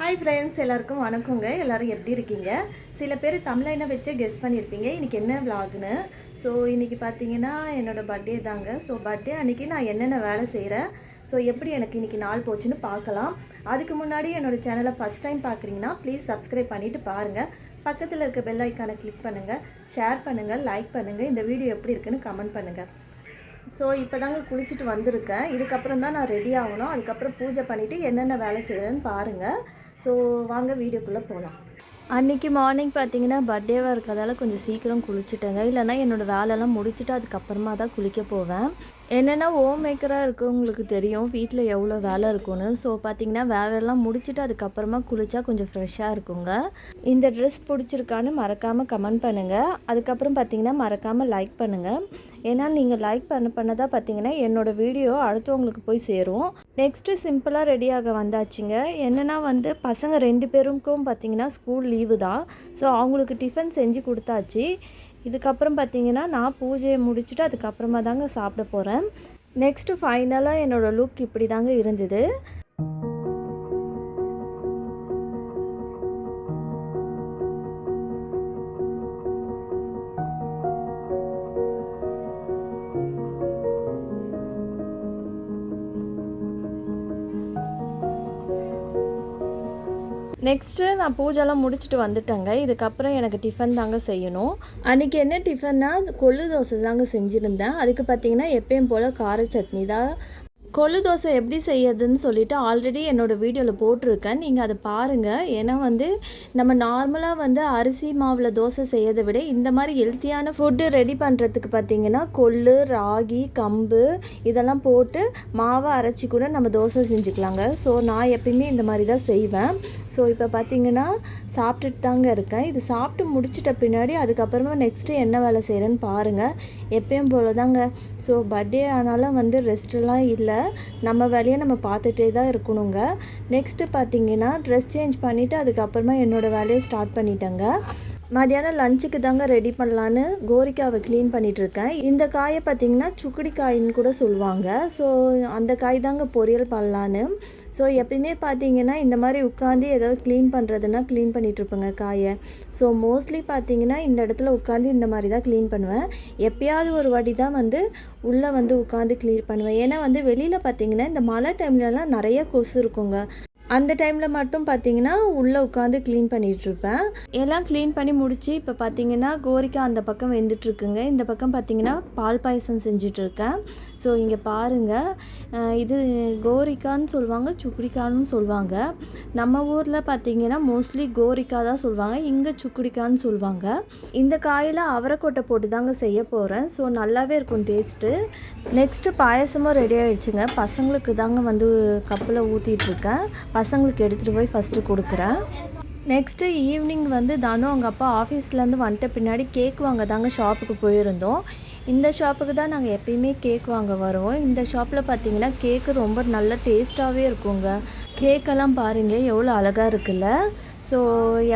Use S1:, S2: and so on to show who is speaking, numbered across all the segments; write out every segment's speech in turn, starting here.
S1: Hi friends எல்லாருக்கும் வணக்கங்க. எல்லாரும் எப்படி இருக்கீங்க? சில பேர் தமிழைனை வச்சு கெஸ் பண்ணியிருப்பீங்க இன்றைக்கி என்ன விலாகுன்னு ஸோ இன்றைக்கி பார்த்தீங்கன்னா என்னோடய பர்த்டே தாங்க. ஸோ பர்த்டே அன்றைக்கி நான் என்னென்ன வேலை செய்கிறேன் ஸோ எப்படி எனக்கு இன்றைக்கி நாள் போச்சுன்னு பார்க்கலாம். அதுக்கு முன்னாடி என்னோடய சேனலை ஃபஸ்ட் டைம் பார்க்குறீங்கன்னா ப்ளீஸ் சப்ஸ்கிரைப் பண்ணிவிட்டு பாருங்கள் பக்கத்தில் இருக்க பெல் ஐக்கானை கிளிக் பண்ணுங்கள் ஷேர் பண்ணுங்கள் லைக் பண்ணுங்கள் இந்த வீடியோ எப்படி இருக்குன்னு கமெண்ட் பண்ணுங்கள் ஸோ இப்போ தாங்க குளிச்சுட்டு வந்திருக்கேன். இதுக்கப்புறம் தான் நான் ரெடி ஆகணும். அதுக்கப்புறம் பூஜை பண்ணிவிட்டு என்னென்ன வேலை செய்கிறேன்னு பாருங்கள் ஸோ வாங்க வீடியோக்குள்ளே போகலாம் அன்றைக்கி மார்னிங் பார்த்தீங்கன்னா பர்த்டேவாக இருக்கிறதால கொஞ்சம் சீக்கிரம் குளிச்சுட்டேங்க. இல்லைன்னா என்னோடய வேலையெல்லாம் முடிச்சுட்டு அதுக்கப்புறமா தான் குளிக்க போவேன். என்னென்னா ஹோம் மேக்கராக இருக்கவங்களுக்கு தெரியும் வீட்டில் எவ்வளோ வேலை இருக்கும்னு. ஸோ பார்த்தீங்கன்னா வேலையெல்லாம் முடிச்சுட்டு அதுக்கப்புறமா குளிச்சா கொஞ்சம் ஃப்ரெஷ்ஷாக இருக்குங்க. இந்த ட்ரெஸ் பிடிச்சிருக்கான்னு மறக்காமல் கமெண்ட் பண்ணுங்கள் அதுக்கப்புறம் பார்த்தீங்கன்னா மறக்காமல் லைக் பண்ணுங்கள் ஏன்னா நீங்கள் லைக் பண்ண பண்ண தான் பார்த்தீங்கன்னா என்னோடய வீடியோ அடுத்தவங்களுக்கு போய் சேரும். நெக்ஸ்ட்டு சிம்பிளாக ரெடியாக வந்தாச்சுங்க. என்னென்னா வந்து பசங்க ரெண்டு பேருக்கும் பார்த்தீங்கன்னா ஸ்கூல் லீவு தான். ஸோ அவங்களுக்கு டிஃபன் செஞ்சு கொடுத்தாச்சு. இதுக்கப்புறம் பார்த்தீங்கன்னா நான் பூஜையை முடிச்சுட்டு அதுக்கப்புறமா தாங்க சாப்பிட போகிறேன் நெக்ஸ்ட்டு ஃபைனலாக என்னோடய லுக் இப்படி தாங்க இருந்தது. நெக்ஸ்ட்டு நான் பூஜைலாம் முடிச்சுட்டு வந்துட்டேங்க. இதுக்கப்புறம் எனக்கு டிஃபன் தாங்க செய்யணும். அன்றைக்கி என்ன டிஃபன்னா கொள்ளு தோசை தாங்க செஞ்சுருந்தேன். அதுக்கு பார்த்தீங்கன்னா எப்பயும் போல் கார சட்னி தான் கொள்ளு தோசை எப்படி செய்யறதுன்னு சொல்லிட்டு ஆல்ரெடி என்னோடய வீடியோவில் போட்டிருக்கேன். நீங்கள் அதை பாருங்கள் ஏன்னா வந்து நம்ம நார்மலாக வந்து அரிசி மாவில் தோசை செய்யறதை விட இந்த மாதிரி ஹெல்த்தியான ஃபுட்டு ரெடி பண்ணுறதுக்கு பார்த்தீங்கன்னா கொள்ளு ராகி கம்பு இதெல்லாம் போட்டு மாவை அரைச்சி கூட நம்ம தோசை செஞ்சுக்கலாங்க. ஸோ நான் எப்பயுமே இந்த மாதிரி தான் செய்வேன். ஸோ இப்போ பார்த்தீங்கன்னா சாப்பிட்டுட்டு தாங்க இருக்கேன். இது சாப்பிட்டு முடிச்சிட்ட பின்னாடி அதுக்கப்புறமா நெக்ஸ்ட்டு என்ன வேலை செய்கிறேன்னு பாருங்கள் எப்பயும் போல தாங்க ஸோ பர்த்டே ஆனாலும் வந்து ரெஸ்ட்டெல்லாம் இல்லை. நம்ம வேலையை நம்ம பார்த்துட்டே தான் இருக்கணுங்க. நெக்ஸ்ட்டு பார்த்தீங்கன்னா ட்ரெஸ் சேஞ்ச் பண்ணிவிட்டு அதுக்கப்புறமா என்னோடய வேலையை ஸ்டார்ட் பண்ணிட்டேங்க. மதியானம் லஞ்சுக்கு தாங்க ரெடி பண்ணலான்னு கோரிக்காவை க்ளீன் பண்ணிகிட்ருக்கேன் இந்த காயை பார்த்தீங்கன்னா சுக்குடி காயின்னு கூட சொல்லுவாங்க. ஸோ அந்த காய் தாங்க பொரியல் பண்ணலான்னு. ஸோ எப்பயுமே பார்த்தீங்கன்னா இந்த மாதிரி உட்காந்து ஏதாவது க்ளீன் பண்ணுறதுனா க்ளீன் பண்ணிகிட்ருப்பேங்க காயை. ஸோ மோஸ்ட்லி பார்த்தீங்கன்னா இந்த இடத்துல உட்காந்து இந்த மாதிரி தான் க்ளீன் பண்ணுவேன். எப்பயாவது ஒரு வாட்டி தான் வந்து உள்ளே வந்து உட்காந்து க்ளீன் பண்ணுவேன். ஏன்னா வந்து வெளியில் பார்த்தீங்கன்னா இந்த மழை டைம்லலாம் நிறைய கொசு இருக்குங்க. அந்த டைமில் மட்டும் பார்த்தீங்கன்னா உள்ளே உட்காந்து க்ளீன் பண்ணிகிட்ருப்பேன் எல்லாம் க்ளீன் பண்ணி முடித்து இப்போ பார்த்தீங்கன்னா கோரிக்காய் அந்த பக்கம் வெந்துட்டுருக்குங்க. இந்த பக்கம் பார்த்தீங்கன்னா பால் பாயசம் செஞ்சிட்ருக்கேன் ஸோ இங்கே பாருங்கள் இது கோரிக்கான்னு சொல்லுவாங்க சுக்குடிக்கான்னு சொல்லுவாங்க. நம்ம ஊரில் பார்த்தீங்கன்னா மோஸ்ட்லி கோரிக்காய் தான் சொல்லுவாங்க. இங்கே சுக்குடிக்கான்னு சொல்லுவாங்க. இந்த காயில் அவரைக்கொட்டை போட்டு தாங்க செய்ய போகிறேன் ஸோ நல்லாவே இருக்கும் டேஸ்ட்டு நெக்ஸ்ட்டு பாயசமும் ரெடி ஆகிடுச்சுங்க பசங்களுக்கு தாங்க வந்து கப்பில் ஊற்றிட்டுருக்கேன் பசங்களுக்கு எடுத்துகிட்டு போய் ஃபஸ்ட்டு கொடுக்குறேன். நெக்ஸ்ட்டு ஈவினிங் வந்து தனு அவங்க அப்பா ஆஃபீஸ்லேருந்து வந்துட்ட பின்னாடி கேக் வாங்க தாங்க ஷாப்புக்கு போயிருந்தோம். இந்த ஷாப்புக்கு தான் நாங்கள் எப்பயுமே கேக் வாங்க வருவோம். இந்த ஷாப்பில் பார்த்தீங்கன்னா கேக்கு ரொம்ப நல்ல டேஸ்ட்டாகவே இருக்குங்க. கேக்கெல்லாம் பாருங்க எவ்வளோ அழகாக இருக்குல்ல. ஸோ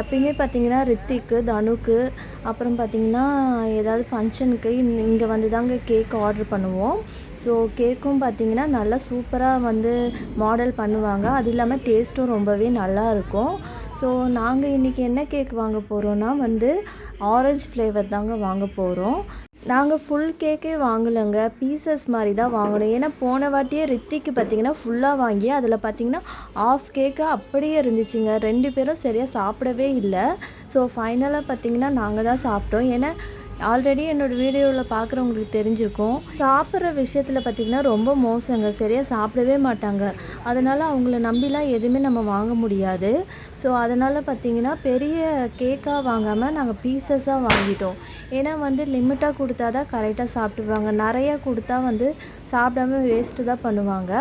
S1: எப்பயுமே பார்த்தீங்கன்னா ரித்திக்கு தனுக்கு அப்புறம் பார்த்தீங்கன்னா ஏதாவது ஃபங்க்ஷனுக்கு இங்கே வந்து தாங்க கேக் ஆர்டர் பண்ணுவோம். ஸோ கேக்கும் பார்த்தீங்கன்னா நல்லா சூப்பராக வந்து மாடல் பண்ணுவாங்க. அது இல்லாமல் டேஸ்ட்டும் ரொம்பவே நல்லா இருக்கும். ஸோ நாங்கள் இன்றைக்கி என்ன கேக் வாங்க போகிறோன்னா வந்து ஆரஞ்சு ஃப்ளேவர் தாங்க வாங்க போகிறோம் நாங்கள் ஃபுல் கேக்கே வாங்கலைங்க. பீசஸ் மாதிரி தான் வாங்கணும். ஏன்னா போன வாட்டியே ரித்திக்கு பார்த்தீங்கன்னா ஃபுல்லாக வாங்கி அதில் பார்த்தீங்கன்னா ஆஃப் கேக்கு அப்படியே இருந்துச்சுங்க. ரெண்டு பேரும் சரியாக சாப்பிடவே இல்லை. ஸோ ஃபைனலாக பார்த்தீங்கன்னா நாங்கள் தான் சாப்பிட்டோம். ஏன்னா ஆல்ரெடி என்னோடய வீடியோவில் பார்க்குறவங்களுக்கு தெரிஞ்சிருக்கும். சாப்பிட்ற விஷயத்தில் பார்த்திங்கன்னா ரொம்ப மோசங்க. சரியாக சாப்பிடவே மாட்டாங்க. அதனால் அவங்கள நம்பிலாம் எதுவுமே நம்ம வாங்க முடியாது. ஸோ அதனால் பார்த்திங்கன்னா பெரிய கேக்காக வாங்காமல் நாங்கள் பீசஸாக வாங்கிட்டோம். ஏன்னா வந்து லிமிட்டாக கொடுத்தா தான் கரெக்டாக சாப்பிடுவாங்க நிறையா கொடுத்தா வந்து சாப்பிடாம வேஸ்ட்டு தான் பண்ணுவாங்க.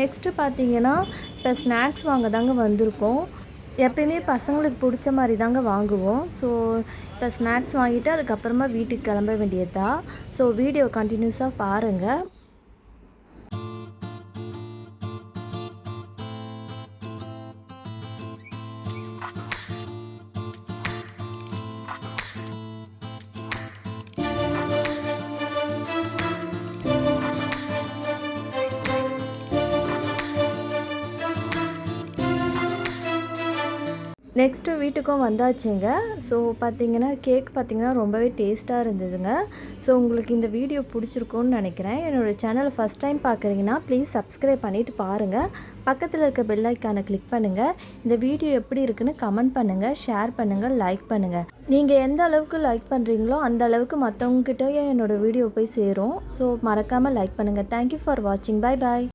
S1: நெக்ஸ்ட்டு பார்த்திங்கன்னா இப்போ ஸ்நாக்ஸ் வாங்க தாங்க வந்திருக்கோம். எப்பயுமே பசங்களுக்கு பிடிச்ச மாதிரி தாங்க வாங்குவோம். ஸோ இப்போ ஸ்நாக்ஸ் வாங்கிட்டு அதுக்கப்புறமா வீட்டுக்கு கிளம்ப வேண்டியதா ஸோ வீடியோ கண்டினியூஸாக பாருங்கள் நெக்ஸ்ட்டு வீட்டுக்கும் வந்தாச்சுங்க. ஸோ பார்த்தீங்கன்னா கேக் பார்த்தீங்கன்னா ரொம்பவே டேஸ்ட்டாக இருந்ததுங்க. ஸோ உங்களுக்கு இந்த வீடியோ பிடிச்சிருக்கும்னு நினைக்கிறேன். என்னோடய சேனலை ஃபஸ்ட் டைம் பார்க்குறீங்கன்னா ப்ளீஸ் சப்ஸ்கிரைப் பண்ணிவிட்டு பாருங்கள் பக்கத்தில் இருக்க பெல்லைக்கானை கிளிக் பண்ணுங்கள் இந்த வீடியோ எப்படி இருக்குன்னு கமெண்ட் பண்ணுங்கள் ஷேர் பண்ணுங்கள் லைக் பண்ணுங்கள் நீங்கள் எந்த அளவுக்கு லைக் பண்ணுறீங்களோ அந்த அளவுக்கு மற்றவங்ககிட்டயும் என்னோடய வீடியோ போய் சேரும். ஸோ மறக்காமல் லைக் பண்ணுங்கள் தேங்க்யூ ஃபார் வாட்சிங் பை பாய்